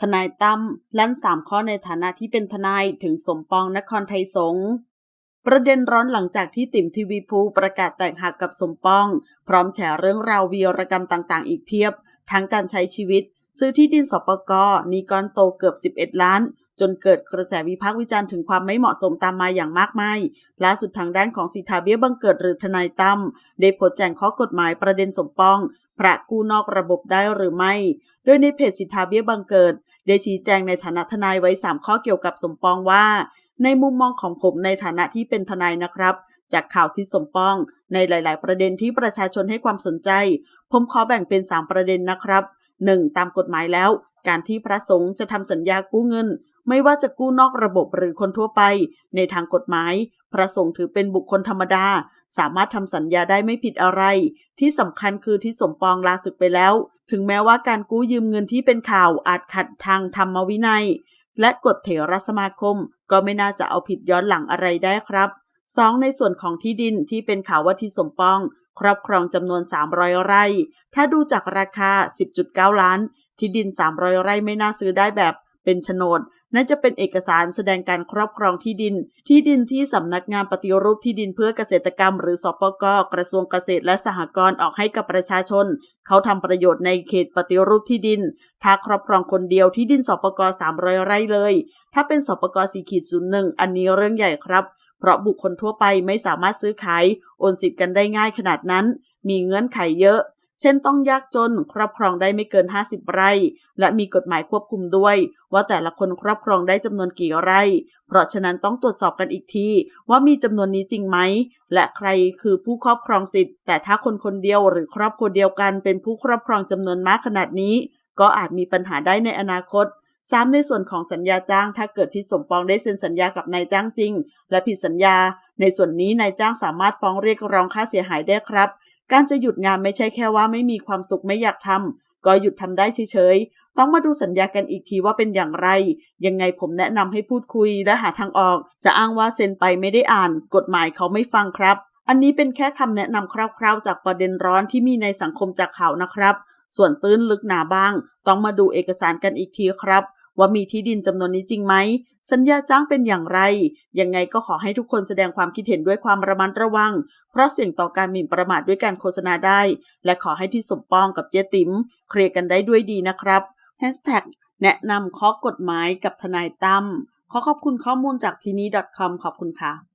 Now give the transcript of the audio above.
ทนายตั้มลั่นสามข้อในฐานะที่เป็นทนายถึงสมปองนครไทยสงฆ์ประเด็นร้อนหลังจากที่ติ๋มทีวีภูประกาศแตกหักกับสมปอง พร้อมแฉเรื่องราววีรกรรมต่างๆ อีกเพียบ ทั้งการใช้ชีวิต ซื้อที่ดินสปกนีก้อนโตเกือบ 11 ล้าน จนเกิดกระแสวิพากษ์วิจารณ์ถึงความไม่เหมาะสมตามมาอย่างมากมายล่าสุดทางด้านของสิทธาเบี้ยบังเกิดหรือทนายตั้มได้โพสต์แจ้งข้อกฎหมายประเด็นสมปอง พระกู้นอกระบบได้หรือไม่ โดยในเพจสิทธาเบี้ยบังเกิด ได้ชี้แจงในฐานะทนายไว้ 3 ข้อเกี่ยวกับสมปองว่า ในมุมมองของผมในฐานะที่เป็นทนายนะครับ จากข่าวที่สมปอง ในหลาย ๆ ประเด็นที่ประชาชนให้ความสนใจ ผมขอแบ่งเป็น 3 ประเด็นนะครับ 1. ตามกฎหมายแล้ว การที่พระสงฆ์จะทำสัญญากู้เงิน ไม่ว่าจะกู้นอกระบบหรือคนทั่วไป ในทางกฎหมาย พระสงฆ์ถือเป็นบุคคลธรรมดา สามารถทำสัญญาได้ไม่ผิดอะไร ที่สำคัญคือที่สมปองลาศึกไปแล้ว ถึงแม้ว่าการกู้ยืมเงินที่เป็นข่าวอาจขัดทางธรรมวินัย และกฎเถรสมาคม ก็ไม่น่าจะเอาผิดย้อนหลังอะไรได้ครับ 2. ในส่วนของที่ดินที่เป็นข่าวว่าที่สมปอง ครอบครองจำนวน 300 ไร่ ถ้าดูจากราคา 10.9 ล้าน ที่ดิน 300 ไร่ไม่น่าซื้อได้แบบเป็นโฉนด น่าจะเป็นเอกสารแสดงการครอบครองที่ดิน ที่ดินที่สำนักงานปฏิรูปที่ดินเพื่อเกษตรกรรม หรือสปกกระทรวงเกษตรและสหกรณ์ออกให้กับประชาชน เขาทำประโยชน์ในเขตปฏิรูปที่ดิน ถ้าครอบครองคนเดียวที่ดินสปก300 ไร่เลย ถ้าเป็นสปกสีขีดศูนย์หนึ่งอันนี้เรื่องใหญ่ครับ เพราะบุคคลทั่วไปไม่สามารถซื้อขายโอนสิทธิ์กันได้ง่ายขนาดนั้น มีเงื่อนไขเยอะ เช่นต้องยากจนครอบครองได้ไม่เกิน 50 ไร่ และมีกฎหมายควบคุมด้วย ว่าแต่ละคนครอบครองได้จำนวนกี่ไร่ เพราะฉะนั้นต้องตรวจสอบกันอีกที ว่ามีจำนวนนี้จริงไหม และใครคือผู้ครอบครองสิทธิ์ แต่ถ้าคนคนเดียวหรือครอบครัวเดียวกันเป็นผู้ครอบครองจำนวนมากขนาดนี้ ก็อาจมีปัญหาได้ในอนาคต 3. ในส่วนของสัญญาจ้างถ้าเกิดที่สมปองได้เซ็นสัญญากับนายจ้างจริง และผิดสัญญา ในส่วนนี้นายจ้างสามารถฟ้องเรียกร้องค่าเสียหายได้ครับ การจะหยุดงานไม่ใช่แค่ว่าไม่มีความสุขไม่อยากทำก็หยุดทำได้เฉยๆ ต้องมาดูสัญญากันอีกทีว่าเป็นอย่างไร ยังไงผมแนะนำให้พูดคุยและหาทางออก จะอ้างว่าเซ็นไปไม่ได้อ่าน กฎหมายเขาไม่ฟังครับ อันนี้เป็นแค่คำแนะนำคร่าวๆ จากประเด็นร้อนที่มีในสังคมจากข่าวนะครับ ส่วนตื้นลึกหนาบ้าง ต้องมาดูเอกสารกันอีกทีครับ ว่ามีที่ดินจำนวนนี้จริงไหม สัญญาจ้างเป็นอย่างไร ยังไงก็ขอให้ทุกคนแสดงความคิดเห็นด้วยความระมัดระวัง เพราะเสี่ยงต่อการหมิ่นประมาทด้วยการโฆษณาได้ และขอให้ที่สมปองกับเจ๊ติ๋มเคลียร์กันได้ด้วยดีนะครับแฮชแท็กแนะนำข้อกฎหมายกับทนายตั้มขอขอบคุณข้อมูลจากทีนี้ .com ขอบคุณค่ะ